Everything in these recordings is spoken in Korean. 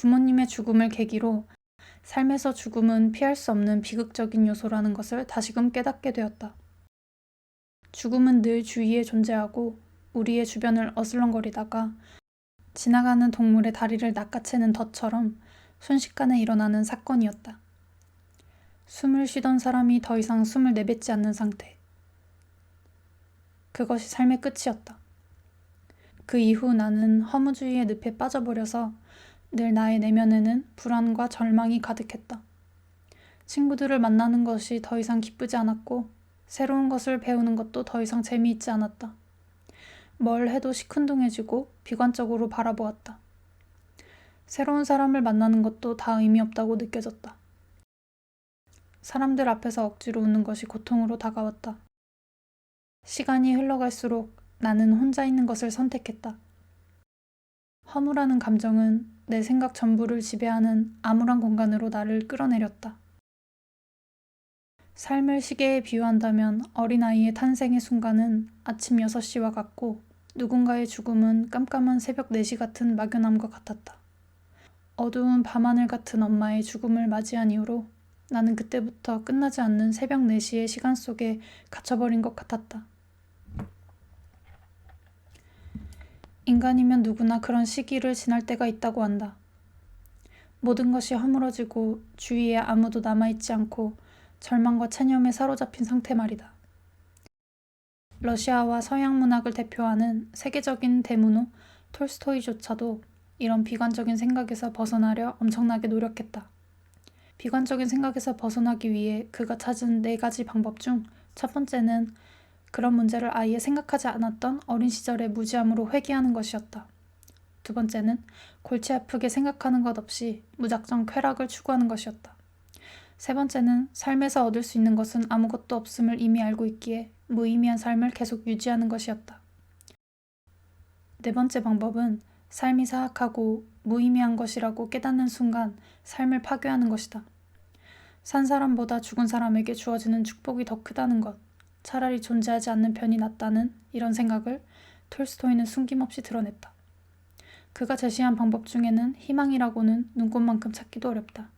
부모님의 죽음을 계기로 삶에서 죽음은 피할 수 없는 비극적인 요소라는 것을 다시금 깨닫게 되었다. 죽음은 늘 주위에 존재하고 우리의 주변을 어슬렁거리다가 지나가는 동물의 다리를 낚아채는 덫처럼 순식간에 일어나는 사건이었다. 숨을 쉬던 사람이 더 이상 숨을 내뱉지 않는 상태. 그것이 삶의 끝이었다. 그 이후 나는 허무주의의 늪에 빠져버려서 늘 나의 내면에는 불안과 절망이 가득했다. 친구들을 만나는 것이 더 이상 기쁘지 않았고, 새로운 것을 배우는 것도 더 이상 재미있지 않았다. 뭘 해도 시큰둥해지고 비관적으로 바라보았다. 새로운 사람을 만나는 것도 다 의미 없다고 느껴졌다. 사람들 앞에서 억지로 웃는 것이 고통으로 다가왔다. 시간이 흘러갈수록 나는 혼자 있는 것을 선택했다. 허무라는 감정은 내 생각 전부를 지배하는 암울한 공간으로 나를 끌어내렸다. 삶을 시계에 비유한다면 어린아이의 탄생의 순간은 아침 6시와 같고 누군가의 죽음은 깜깜한 새벽 4시 같은 막연함과 같았다. 어두운 밤하늘 같은 엄마의 죽음을 맞이한 이후로 나는 그때부터 끝나지 않는 새벽 4시의 시간 속에 갇혀버린 것 같았다. 인간이면 누구나 그런 시기를 지날 때가 있다고 한다. 모든 것이 허물어지고 주위에 아무도 남아있지 않고 절망과 체념에 사로잡힌 상태 말이다. 러시아와 서양 문학을 대표하는 세계적인 대문호 톨스토이조차도 이런 비관적인 생각에서 벗어나려 엄청나게 노력했다. 비관적인 생각에서 벗어나기 위해 그가 찾은 네 가지 방법 중 첫 번째는 그런 문제를 아예 생각하지 않았던 어린 시절의 무지함으로 회귀하는 것이었다. 두 번째는 골치 아프게 생각하는 것 없이 무작정 쾌락을 추구하는 것이었다. 세 번째는 삶에서 얻을 수 있는 것은 아무것도 없음을 이미 알고 있기에 무의미한 삶을 계속 유지하는 것이었다. 네 번째 방법은 삶이 사악하고 무의미한 것이라고 깨닫는 순간 삶을 파괴하는 것이다. 산 사람보다 죽은 사람에게 주어지는 축복이 더 크다는 것. 차라리 존재하지 않는 편이 낫다는 이런 생각을 톨스토이는 숨김없이 드러냈다. 그가 제시한 방법 중에는 희망이라고는 눈꽃만큼 찾기도 어렵다.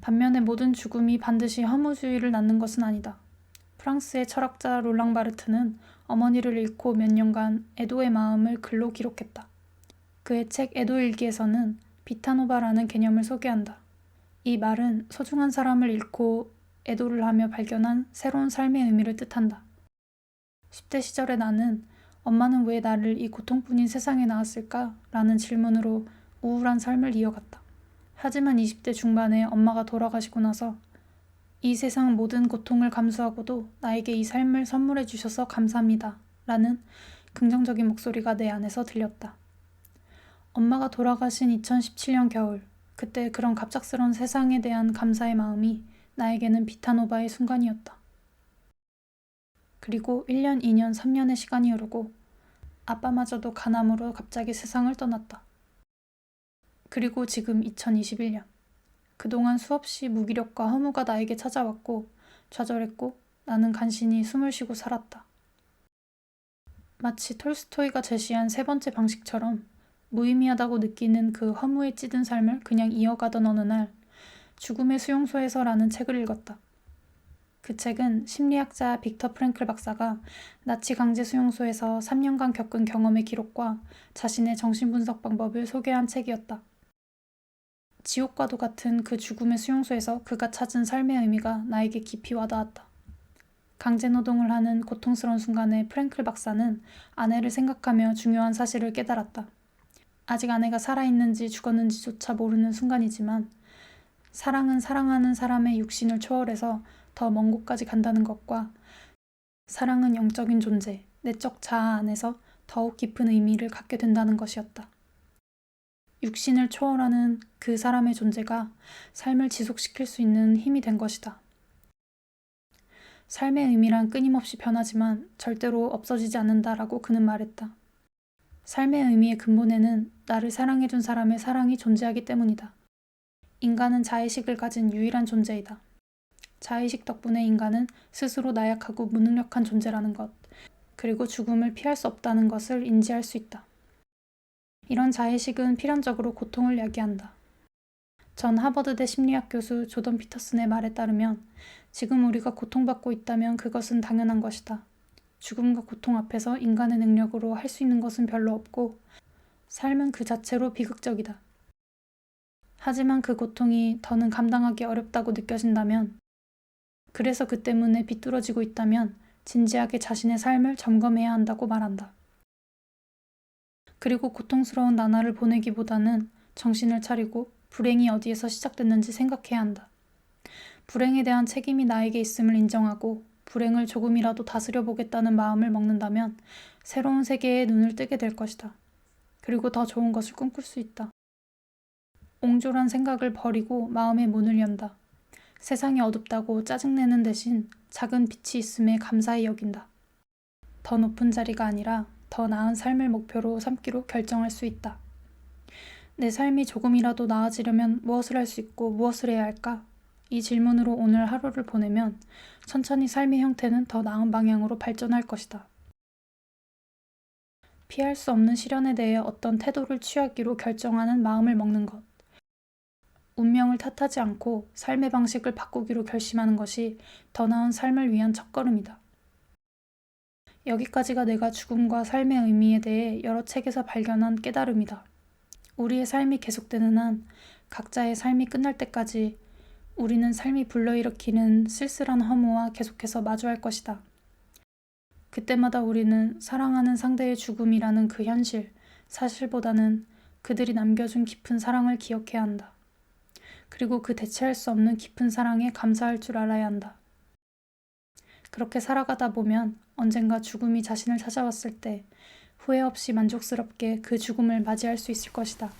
반면에 모든 죽음이 반드시 허무주의를 낳는 것은 아니다. 프랑스의 철학자 롤랑 바르트는 어머니를 잃고 몇 년간 애도의 마음을 글로 기록했다. 그의 책 애도일기에서는 비타노바라는 개념을 소개한다. 이 말은 소중한 사람을 잃고 애도를 하며 발견한 새로운 삶의 의미를 뜻한다. 10대 시절의 나는 엄마는 왜 나를 이 고통뿐인 세상에 낳았을까? 라는 질문으로 우울한 삶을 이어갔다. 하지만 20대 중반에 엄마가 돌아가시고 나서 이 세상 모든 고통을 감수하고도 나에게 이 삶을 선물해 주셔서 감사합니다. 라는 긍정적인 목소리가 내 안에서 들렸다. 엄마가 돌아가신 2017년 겨울, 그때 그런 갑작스런 세상에 대한 감사의 마음이 나에게는 비타노바의 순간이었다. 그리고 1년, 2년, 3년의 시간이 흐르고 아빠마저도 간암으로 갑자기 세상을 떠났다. 그리고 지금 2021년. 그동안 수없이 무기력과 허무가 나에게 찾아왔고 좌절했고 나는 간신히 숨을 쉬고 살았다. 마치 톨스토이가 제시한 세 번째 방식처럼 무의미하다고 느끼는 그 허무에 찌든 삶을 그냥 이어가던 어느 날 죽음의 수용소에서라는 책을 읽었다. 그 책은 심리학자 빅터 프랭클 박사가 나치 강제 수용소에서 3년간 겪은 경험의 기록과 자신의 정신분석 방법을 소개한 책이었다. 지옥과도 같은 그 죽음의 수용소에서 그가 찾은 삶의 의미가 나에게 깊이 와닿았다. 강제 노동을 하는 고통스러운 순간에 프랭클 박사는 아내를 생각하며 중요한 사실을 깨달았다. 아직 아내가 살아있는지 죽었는지조차 모르는 순간이지만 사랑은 사랑하는 사람의 육신을 초월해서 더 먼 곳까지 간다는 것과 사랑은 영적인 존재, 내적 자아 안에서 더욱 깊은 의미를 갖게 된다는 것이었다. 육신을 초월하는 그 사람의 존재가 삶을 지속시킬 수 있는 힘이 된 것이다. 삶의 의미란 끊임없이 변하지만 절대로 없어지지 않는다라고 그는 말했다. 삶의 의미의 근본에는 나를 사랑해준 사람의 사랑이 존재하기 때문이다. 인간은 자의식을 가진 유일한 존재이다. 자의식 덕분에 인간은 스스로 나약하고 무능력한 존재라는 것, 그리고 죽음을 피할 수 없다는 것을 인지할 수 있다. 이런 자의식은 필연적으로 고통을 야기한다. 전 하버드대 심리학 교수 조던 피터슨의 말에 따르면 지금 우리가 고통받고 있다면 그것은 당연한 것이다. 죽음과 고통 앞에서 인간의 능력으로 할 수 있는 것은 별로 없고 삶은 그 자체로 비극적이다. 하지만 그 고통이 더는 감당하기 어렵다고 느껴진다면 그래서 그 때문에 비뚤어지고 있다면 진지하게 자신의 삶을 점검해야 한다고 말한다. 그리고 고통스러운 나날을 보내기보다는 정신을 차리고 불행이 어디에서 시작됐는지 생각해야 한다. 불행에 대한 책임이 나에게 있음을 인정하고 불행을 조금이라도 다스려 보겠다는 마음을 먹는다면 새로운 세계에 눈을 뜨게 될 것이다. 그리고 더 좋은 것을 꿈꿀 수 있다. 옹졸한 생각을 버리고 마음의 문을 연다. 세상이 어둡다고 짜증내는 대신 작은 빛이 있음에 감사히 여긴다. 더 높은 자리가 아니라 더 나은 삶을 목표로 삼기로 결정할 수 있다. 내 삶이 조금이라도 나아지려면 무엇을 할 수 있고 무엇을 해야 할까? 이 질문으로 오늘 하루를 보내면 천천히 삶의 형태는 더 나은 방향으로 발전할 것이다. 피할 수 없는 시련에 대해 어떤 태도를 취하기로 결정하는 마음을 먹는 것. 운명을 탓하지 않고 삶의 방식을 바꾸기로 결심하는 것이 더 나은 삶을 위한 첫걸음이다. 여기까지가 내가 죽음과 삶의 의미에 대해 여러 책에서 발견한 깨달음이다. 우리의 삶이 계속되는 한 각자의 삶이 끝날 때까지 우리는 삶이 불러일으키는 쓸쓸한 허무와 계속해서 마주할 것이다. 그때마다 우리는 사랑하는 상대의 죽음이라는 그 현실, 사실보다는 그들이 남겨준 깊은 사랑을 기억해야 한다. 그리고 그 대체할 수 없는 깊은 사랑에 감사할 줄 알아야 한다. 그렇게 살아가다 보면 언젠가 죽음이 자신을 찾아왔을 때 후회 없이 만족스럽게 그 죽음을 맞이할 수 있을 것이다.